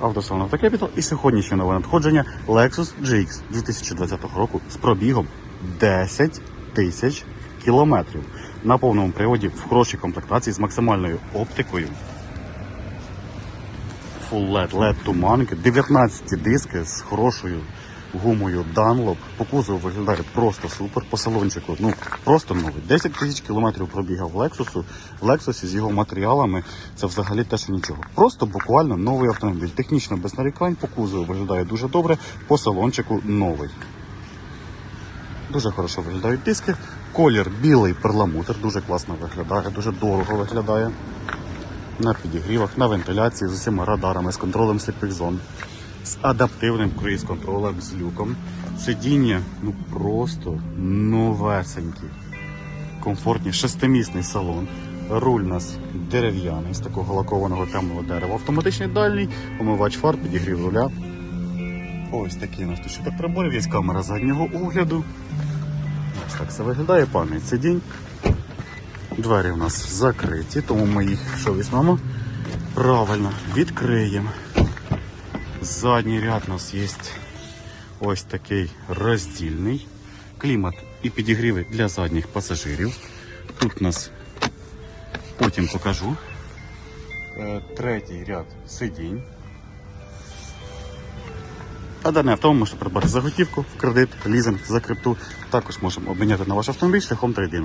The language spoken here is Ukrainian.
Автосалон Автокепітал і сьогоднішнє нове надходження Lexus GX 2020 року з пробігом 10 тисяч кілометрів. На повному приводі в хорошій комплектації з максимальною оптикою. Full LED, LED туманки, 19 диски з хорошою гумою Dunlop. По кузову виглядає просто супер. По салончику, ну просто новий. 10 тисяч кілометрів пробігав Lexus. В Lexus з його матеріалами це взагалі те, що нічого. Просто буквально новий автомобіль. Технічно без нарікань, по кузову виглядає дуже добре, по салончику новий. Дуже хорошо виглядають диски. Колір білий перламутр, дуже класно виглядає, дуже дорого виглядає. На підігрівах, на вентиляції з усіма радарами, з контролем сліпих зон, з адаптивним круїз-контролем, з люком. Сидіння ну просто новесенькі. Комфортні, шестимісний салон. Руль у нас дерев'яний з такого лакованого темного дерева. Автоматичний дальній, омивач фар, підігрів руля. Ось такий у нас тут приборів, є камера заднього огляду. Ось так це виглядає пам'ять сидінь. Двері у нас закриті, тому ми їх що візьмемо? Правильно, відкриємо. Задній ряд у нас є ось такий роздільний. Клімат і підігріви для задніх пасажирів. Тут у нас потім покажу. Е, Третій ряд сидінь. А дане авто можете придбати за готівку, в кредит, лізинг, за крипту. Також можемо обміняти на ваш автомобіль шляхом трейдину.